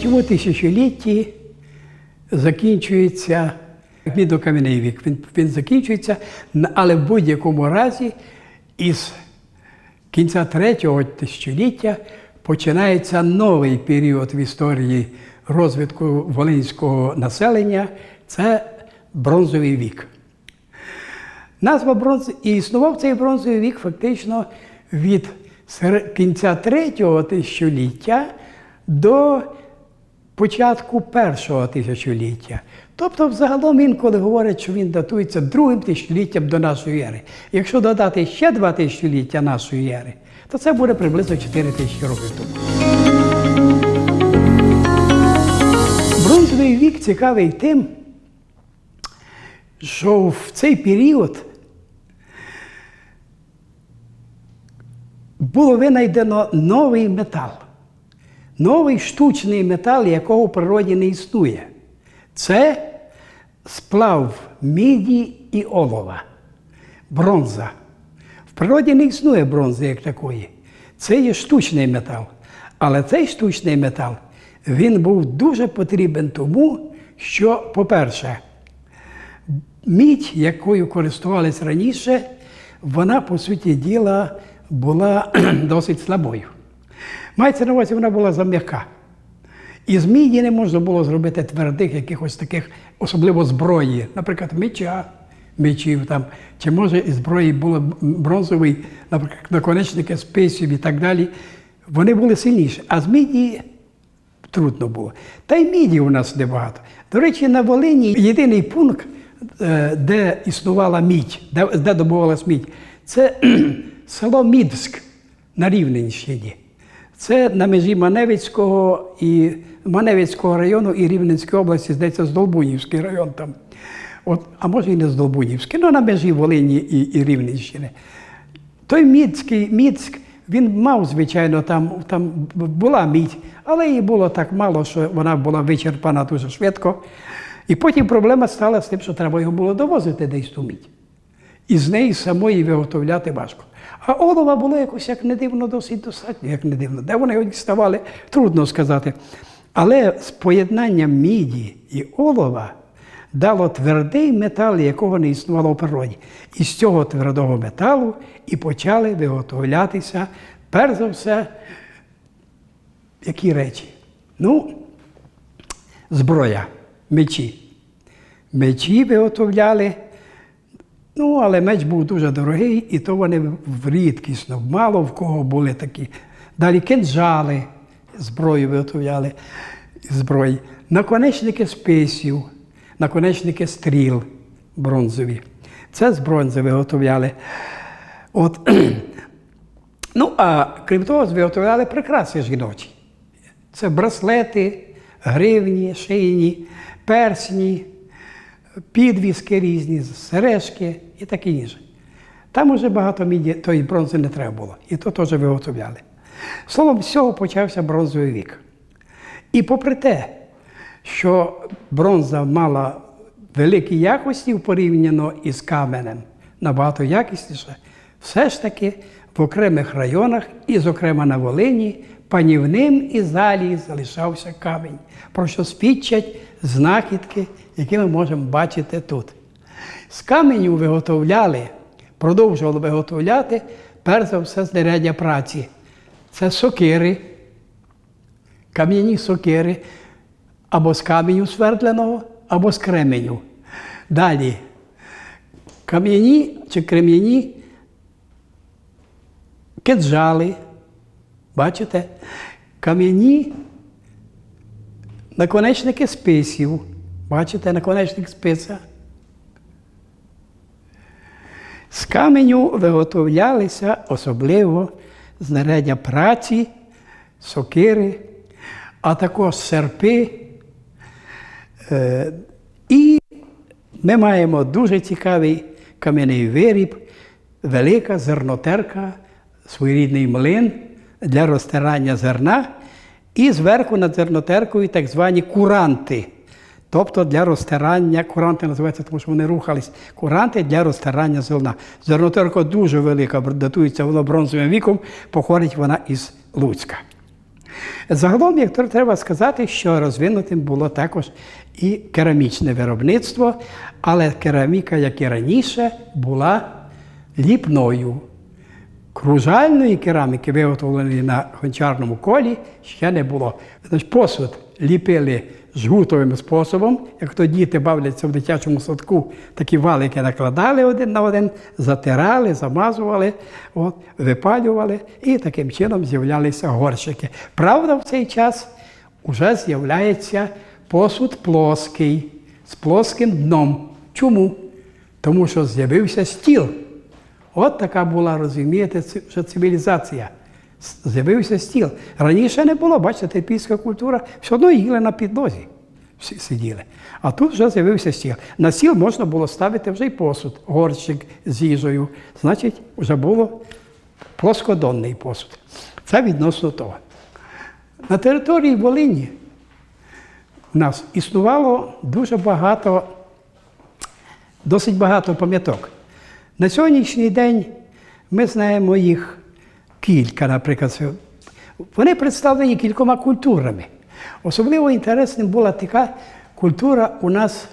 третьому тисячолітті закінчується мідокам'яний вік. Він, він закінчується, але в будь-якому разі із кінця третього тисячоліття починається новий період в історії розвитку волинського населення це бронзовий вік. Назва бронз і існував цей бронзовий вік фактично від кінця третього тисячоліття до початку першого тисячоліття. Тобто, взагалом інколи говорять, що він датується другим тисячоліттям до нашої ери. Якщо додати ще два тисячоліття нашої ери, то це буде приблизно 4 тисячі років тому. Бронзовий вік цікавий тим, що в цей період було винайдено новий метал. Новий штучний метал, якого в природі не існує. Це сплав міді і олова, бронза. В природі не існує бронзи як такої. Це є штучний метал. Але цей штучний метал він був дуже потрібен тому, що, по-перше, мідь, якою користувалися раніше, вона, по суті діла, була досить слабою. Мається на увазі, вона була зам'яка. Із міді не можна було зробити твердих якихось таких, особливо зброї, наприклад, меча, мечів там, чи може із зброї було бронзовий, наприклад, наконечники списів і так далі. Вони були сильніші. А з міді трудно було. Та й міді у нас небагато. До речі, на Волині єдиний пункт, е, де існувала мідь, де, де добувалась мідь, це село Мідськ на Рівненщині. Це на межі Маневицького і Маневицького району і Рівненської області, здається, Здолбунівський район там. От, а може і не Здолбунівський, ну на межі Волині і, і Рівненщини. Той Міцький, Міцьк, він мав, звичайно, там, там була мідь, але її було так мало, що вона була вичерпана дуже швидко. І потім проблема стала з тим, що треба його було довозити десь ту мідь. І з неї самої виготовляти важко. А олова було якось, як не дивно, досить достатньо, як не дивно. Де вони його трудно сказати. Але з поєднанням міді і олова дало твердий метал, якого не існувало в природі. І з цього твердого металу і почали виготовлятися, перш за все, які речі? Ну, зброя, мечі. Мечі виготовляли. Ну, але меч був дуже дорогий, і то вони рідкісно, мало в кого були такі. Далі кинджали, зброю виготовляли зброї, наконечники списів, наконечники стріл бронзові. Це з бронзи виготовляли. От. ну, а крім того, виготовляли прикраси жіночі. Це браслети, гривні, шийні, персні, підвіски різні, сережки і таке інше. Там уже багато міді, тої бронзи не треба було, і то теж виготовляли. Словом, з цього почався бронзовий вік. І попри те, що бронза мала великі якості порівняно із каменем, набагато якісніше, все ж таки в окремих районах, і, зокрема на Волині, панівним і залі залишався камінь, про що свідчать знахідки, які ми можемо бачити тут. З каменю виготовляли, продовжували виготовляти, перш за все, знаряддя праці. Це сокири, кам'яні сокири або з каменю свердленого, або з кременю. Далі кам'яні чи крем'яні кинджали, бачите, кам'яні наконечники списів. Бачите, наконечник списа. З каменю виготовлялися особливо знаряддя праці, сокири, а також серпи. Е, І ми маємо дуже цікавий кам'яний виріб, велика зернотерка, своєрідний млин для розтирання зерна. І зверху над зернотеркою так звані куранти. Тобто для розтирання, куранти називаються, тому що вони рухались. Куранти для розтирання зерна. Зернотерка дуже велика, датується вона бронзовим віком, походить вона із Луцька. Загалом, як треба сказати, що розвинутим було також і керамічне виробництво, але кераміка, як і раніше, була ліпною. Кружальної кераміки, виготовленої на гончарному колі, ще не було. Посуд ліпили жгутовим способом. Як то діти бавляться в дитячому садку, такі валики накладали один на один, затирали, замазували, от, випалювали, і таким чином з'являлися горщики. Правда, в цей час вже з'являється посуд плоский з плоским дном. Чому? Тому що з'явився стіл. От така була, розумієте, цивілізація. З'явився стіл. Раніше не було, бачите, типійська культура, все одно їли на підлозі. Всі сиділи. А тут вже з'явився стіл. На стіл можна було ставити вже й посуд, горщик з їжею. Значить, вже було плоскодонний посуд. Це відносно того. На території Волині у нас існувало дуже багато досить багато пам'яток. На сьогоднішній день ми знаємо їх кілька, наприклад. Вони представлені кількома культурами. Особливо інтересним була така культура у нас,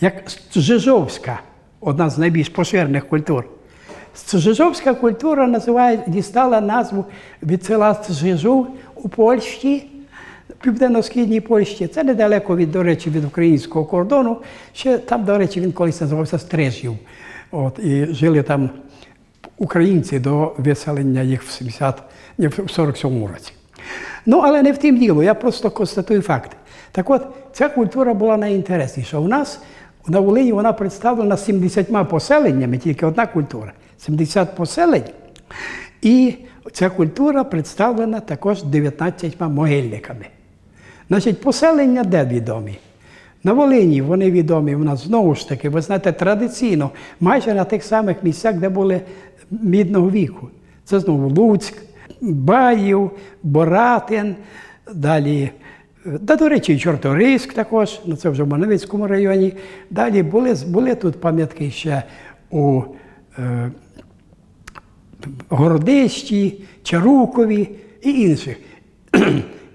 як Стжижовська, одна з найбільш поширених культур. Стжижовська культура називає, дістала назву від села Стжижу у Польщі, південно-східній Польщі. Це недалеко від, до речі, від українського кордону. Ще там, до речі, він колись називався Стрижів. От, і жили там українці до виселення їх в 70, ні, в 47 році. Ну, але не в тим діло, я просто констатую факти. Так от, ця культура була найінтересніша. У нас на Волині вона представлена 70 поселеннями, тільки одна культура 70 поселень. І ця культура представлена також 19 могильниками. Значить, поселення де відомі? На Волині вони відомі у нас знову ж таки, ви знаєте, традиційно, майже на тих самих місцях, де були мідного віку. Це знову Луцьк, Баїв, Боратин, далі. Да, до речі, і Чорторийськ також, ну це вже в Маневицькому районі. Далі були, були тут пам'ятки ще у е, Городищі, Чарукові і інших.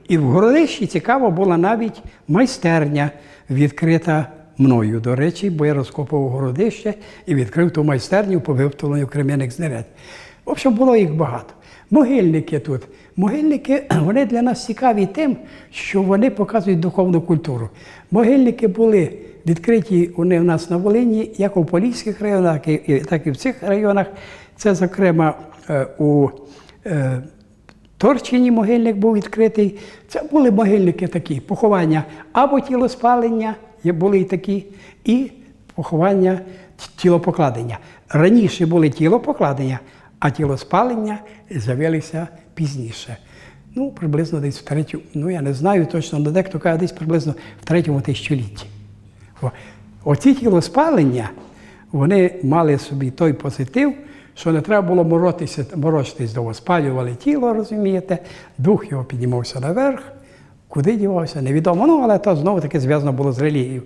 І в Городищі цікаво була навіть майстерня, відкрита мною, до речі, бо я розкопував городище і відкрив ту майстерню по виготовленню крем'яних знарядь. В общем, було їх багато. Могильники тут. Могильники вони для нас цікаві тим, що вони показують духовну культуру. Могильники були відкриті вони у нас на Волині, як у Поліських районах, так і- в цих районах. Це, зокрема, е, у е, Торчині могильник був відкритий. Це були могильники такі, поховання або тілоспалення, були і такі, і поховання тілопокладення. Раніше були тілопокладення, а тілоспалення з'явилися пізніше. Ну, приблизно десь в третьому, ну я не знаю точно, але дехто каже, десь приблизно в третьому тисячолітті. Оці тілоспалення, вони мали собі той позитив, що не треба було моротися, морочитись довго. Спалювали тіло, розумієте, дух його піднімався наверх, куди дівався, невідомо. Ну, але то знову таки зв'язано було з релігією.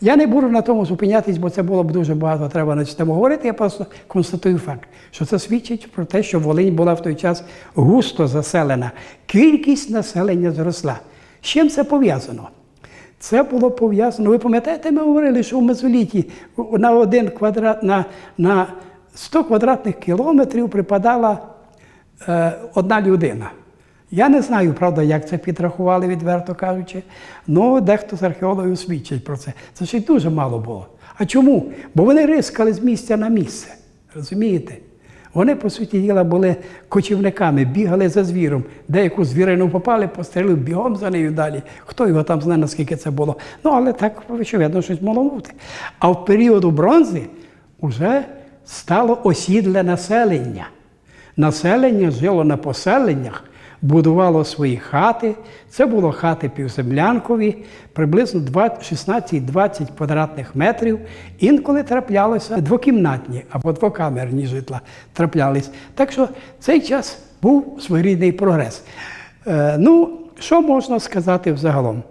Я не буду на тому зупинятись, бо це було б дуже багато, треба на цьому говорити. Я просто констатую факт, що це свідчить про те, що Волинь була в той час густо заселена. Кількість населення зросла. З чим це пов'язано? Це було пов'язано. Ви пам'ятаєте, ми говорили, що в мезоліті на один квадрат на, на 100 квадратних кілометрів припадала е, одна людина. Я не знаю, правда, як це підрахували, відверто кажучи, але дехто з археологів свідчить про це. Це ще й дуже мало було. А чому? Бо вони рискали з місця на місце. Розумієте? Вони, по суті діла, були кочівниками, бігали за звіром. Деяку звірину попали, пострілив бігом за нею далі. Хто його там знає, наскільки це було. Ну, але так, очевидно, щось могло бути. А в періоду бронзи вже стало осідле населення. Населення жило на поселеннях, будувало свої хати. Це було хати півземлянкові, приблизно 16-20 квадратних метрів. Інколи траплялося двокімнатні або двокамерні житла траплялись. Так що цей час був своєрідний прогрес. Е, ну, що можна сказати взагалом?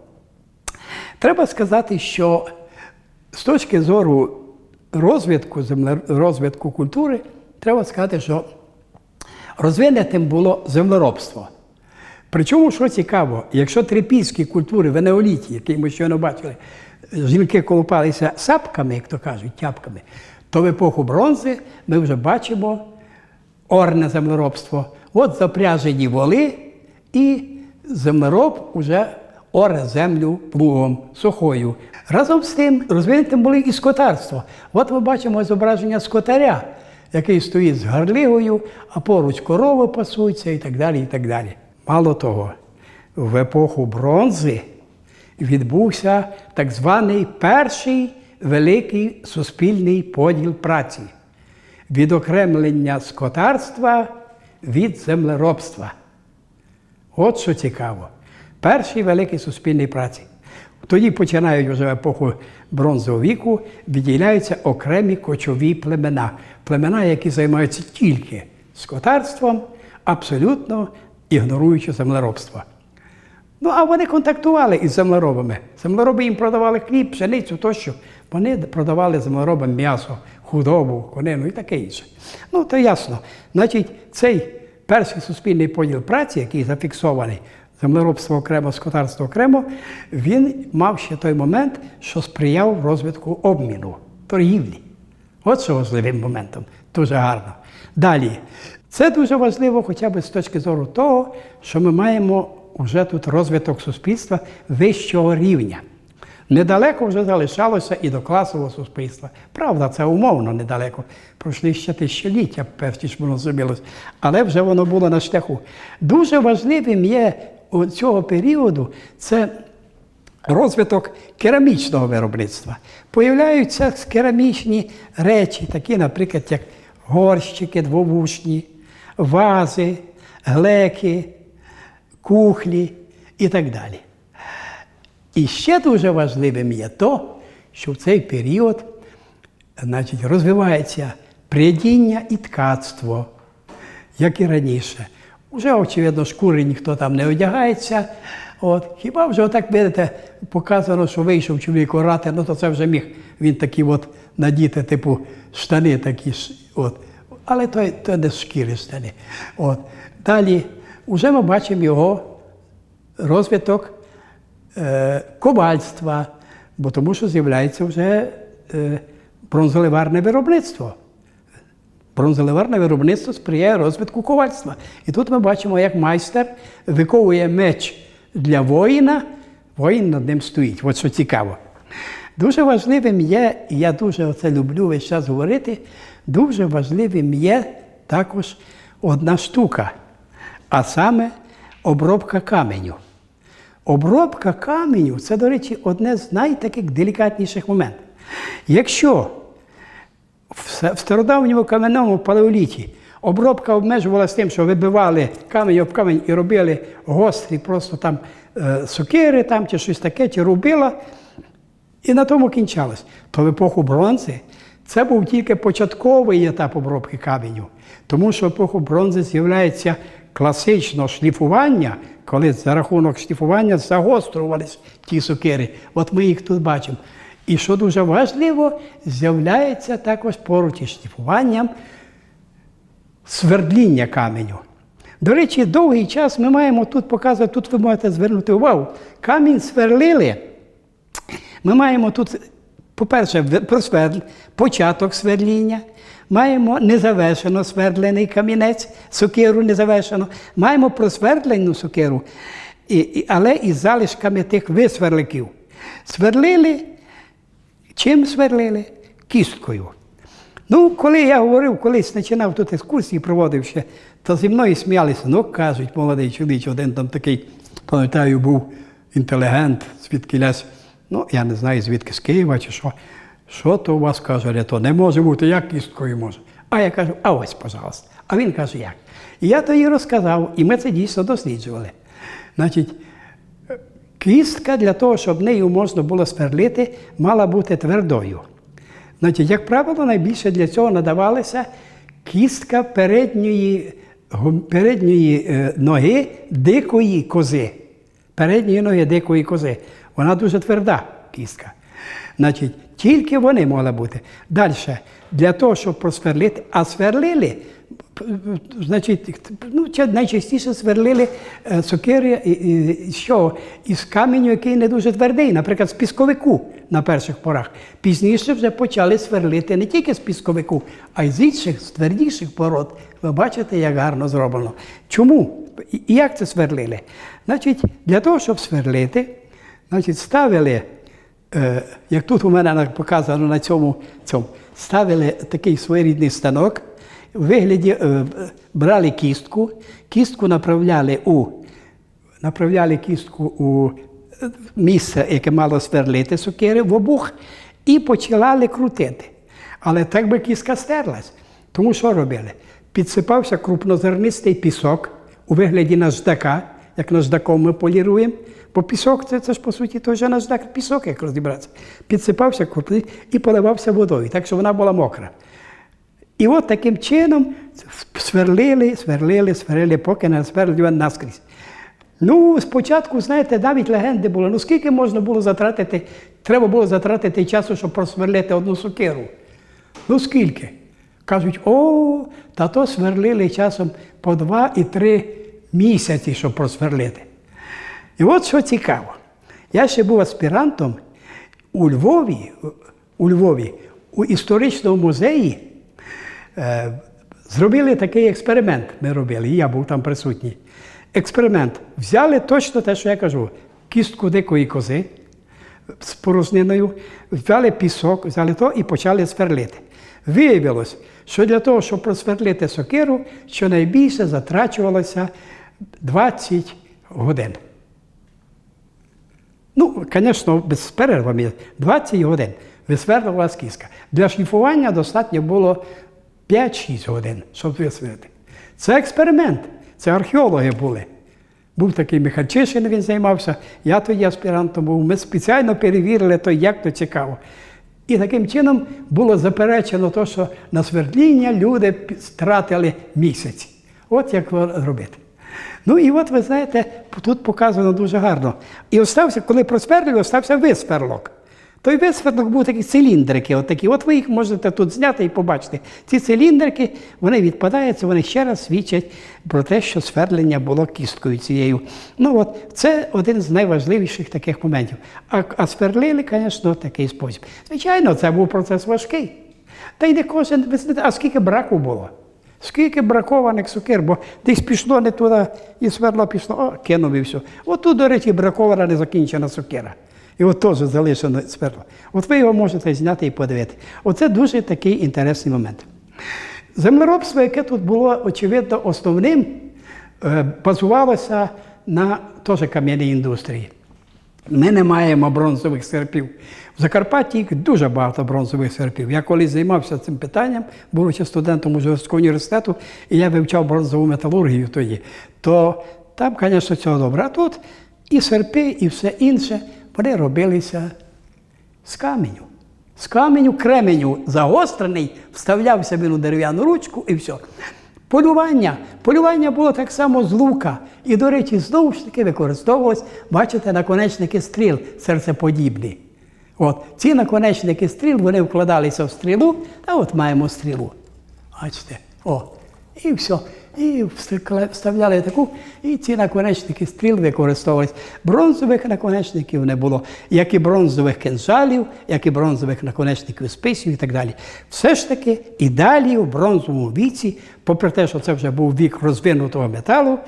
Треба сказати, що з точки зору розвитку, розвитку культури, треба сказати, що розвинутим було землеробство. Причому, що цікаво, якщо трипільські культури в енеоліті, який ми щойно бачили, жінки колупалися сапками, як то кажуть, тяпками, то в епоху бронзи ми вже бачимо орне землеробство. От запряжені воли, і землероб уже оре землю плугом сухою. Разом з тим розвинутим були і скотарство. От ми бачимо зображення скотаря, який стоїть з гарливою, а поруч корови пасуться і так далі. і так далі. Мало того, в епоху бронзи відбувся так званий перший великий суспільний поділ праці відокремлення скотарства від землеробства. От що цікаво. Перший великий суспільний праці. Тоді починають вже епоху бронзового віку, відділяються окремі кочові племена. Племена, які займаються тільки скотарством, абсолютно ігноруючи землеробство. Ну, а вони контактували із землеробами. Землероби їм продавали хліб, пшеницю тощо. Вони продавали землеробам м'ясо, худобу, конину і таке інше. Ну, то ясно. Значить, цей перший суспільний поділ праці, який зафіксований, землеробство окремо, скотарство окремо, він мав ще той момент, що сприяв розвитку обміну, торгівлі. От що важливим моментом. Дуже гарно. Далі. Це дуже важливо хоча б з точки зору того, що ми маємо вже тут розвиток суспільства вищого рівня. Недалеко вже залишалося і до класового суспільства. Правда, це умовно недалеко. Пройшли ще тисячоліття, перш ніж воно зробилось, але вже воно було на шляху. Дуже важливим є у цього періоду це розвиток керамічного виробництва. Появляються керамічні речі, такі, наприклад, як горщики двовушні, вази, глеки, кухлі і так далі. І ще дуже важливим є то, що в цей період значить, розвивається прядіння і ткацтво, як і раніше. Уже, очевидно, шкури ніхто там не одягається. От. Хіба вже отак, видите, показано, що вийшов чоловік орати, ну то це вже міг він такі от надіти, типу, штани такі. От. Але то, то не з шкіри штани. От. Далі вже ми бачимо його розвиток е, ковальства, бо тому що з'являється вже е, бронзоливарне виробництво. Бронзоливарне виробництво сприяє розвитку ковальства. І тут ми бачимо, як майстер виковує меч для воїна, воїн над ним стоїть. От що цікаво. Дуже важливим є, і я дуже це люблю весь час говорити, дуже важливим є також одна штука, а саме обробка каменю. Обробка каменю це, до речі, одне з найтаких делікатніших моментів. Якщо в стародавньому кам'яному палеоліті обробка обмежувалася тим, що вибивали камінь об камінь і робили гострі, просто там е, сокири там, чи щось таке, чи рубила, і на тому кінчалось. То в епоху бронзи це був тільки початковий етап обробки каменю, тому що в епоху бронзи з'являється класичне шліфування, коли за рахунок шліфування загострювалися ті сокири. От ми їх тут бачимо. І що дуже важливо, з'являється також поруч із шліфуванням свердління каменю. До речі, довгий час ми маємо тут показувати, тут ви можете звернути увагу. Камінь сверлили. Ми маємо тут, по-перше, просверд... початок свердління, маємо незавершено свердлений камінець, сокиру незавершено, маємо просвердлену сокиру, і, і, але із залишками тих висверликів. Сверлили. Чим сверлили? Кісткою. Ну, коли я говорив, колись починав тут екскурсії, проводив ще, то зі мною сміялися. Ну, кажуть, молодий чоловік, один там такий, пам'ятаю, був інтелігент, звідки лясь. Ну, я не знаю, звідки з Києва чи що. Що то у вас каже, то не може бути, як кісткою може. А я кажу, а ось, пожалуйста. А він каже, як? І я тоді розказав, і ми це дійсно досліджували. Значить, Кістка для того, щоб нею можна було сверлити, мала бути твердою. Значить, Як правило, найбільше для цього надавалася кістка передньої передньої е, ноги дикої кози. Передньої ноги дикої кози. Вона дуже тверда кістка. Значить, Тільки вони могли бути. Далі, для того, щоб просверлити, а сверлили значить, ну, найчастіше сверлили е, сокири що? із каменю, який не дуже твердий, наприклад, з пісковику на перших порах. Пізніше вже почали сверлити не тільки з пісковику, а й з інших, з твердіших пород. Ви бачите, як гарно зроблено. Чому? І як це сверлили? Значить, для того, щоб сверлити, значить, ставили Е, як тут у мене показано на цьому, цьому, ставили такий своєрідний станок, у вигляді е, брали кістку, кістку направляли у, направляли кістку у е, місце, яке мало сверлити сокири, в обух, і починали крутити. Але так би кістка стерлась. Тому що робили? Підсипався крупнозернистий пісок у вигляді наждака, як наждаком ми поліруємо. Бо пісок це, це ж по суті той же наждак, пісок, як розібратися. Підсипався крупний і поливався водою, так що вона була мокра. І от таким чином сверлили, сверлили, сверлили, поки не сверлили наскрізь. Ну, спочатку, знаєте, навіть легенди були. Ну скільки можна було затратити, треба було затратити часу, щоб просверлити одну сокиру. Ну скільки? Кажуть, о, та то сверлили часом по два і три місяці, щоб просверлити. І от що цікаво. Я ще був аспірантом у Львові, у Львові, у історичному музеї. Е, зробили такий експеримент. Ми робили, і я був там присутній. Експеримент. Взяли точно те, що я кажу: кістку дикої кози з порозниною, взяли пісок, взяли то і почали сверлити. Виявилось, що для того, щоб просверлити сокиру, щонайбільше затрачувалося 20 годин. Ну, звісно, без перервами 20 годин висверлювалася кіска. Для шліфування достатньо було 5-6 годин, щоб висверлити. Це експеримент, це археологи були. Був такий Михальчишин, він займався, я тоді аспірантом був. Ми спеціально перевірили то, як то цікаво. І таким чином було заперечено те, що на свердління люди стратили місяць. От як робити. Ну і от ви знаєте, тут показано дуже гарно. І остався, коли просверлили, остався висверлок. Той висверлок був такі циліндрики, отакі. От ви їх можете тут зняти і побачити. Ці циліндрики, вони відпадаються, вони ще раз свідчать про те, що сверлення було кісткою цією. Ну от, це один з найважливіших таких моментів. А, а сверлили, звісно, такий спосіб. Звичайно, це був процес важкий. Та й не кожен, а скільки браку було? Скільки бракованих сокир, бо десь пішло не туди, і сверло пішло, о, кинув і все. От до речі, бракована незакінчена сокира. І от теж залишено сверло. От ви його можете зняти і подивити. Оце дуже такий інтересний момент. Землеробство, яке тут було, очевидно, основним, е, базувалося на теж кам'яній індустрії. Ми не маємо бронзових серпів. В Закарпатті їх дуже багато бронзових серпів. Я колись займався цим питанням, будучи студентом Ужгородського університету, і я вивчав бронзову металургію тоді. То там, звісно, цього добре. А тут і серпи, і все інше, вони робилися з каменю. З каменю кременю загострений, вставлявся він у дерев'яну ручку і все. Полювання. Полювання було так само з лука. І, до речі, знову ж таки використовувалось, бачите, наконечники стріл серцеподібні. От, ці наконечники стріл вони вкладалися в стрілу, та от маємо стрілу. Бачите? О, і все. І вставляли таку, і ці наконечники стріл використовувалися. Бронзових наконечників не було, як і бронзових кинжалів, як і бронзових наконечників списів і так далі. Все ж таки, і далі в бронзовому віці, попри те, що це вже був вік розвинутого металу,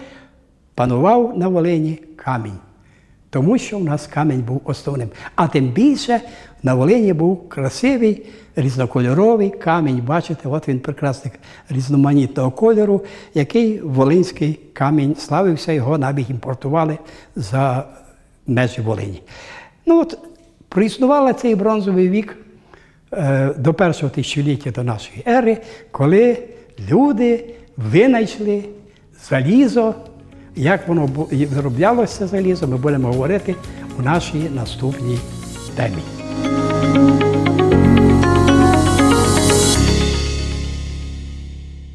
панував на Волині камінь. Тому що в нас камінь був основним. А тим більше на Волині був красивий різнокольоровий камінь. Бачите, от він прекрасний різноманітного кольору, який волинський камінь славився, його навіть імпортували за межі Волині. Ну от, проіснував цей бронзовий вік е, до першого тисячоліття до нашої ери, коли люди винайшли залізо. Як воно вироблялося залізо, ми будемо говорити у нашій наступній темі.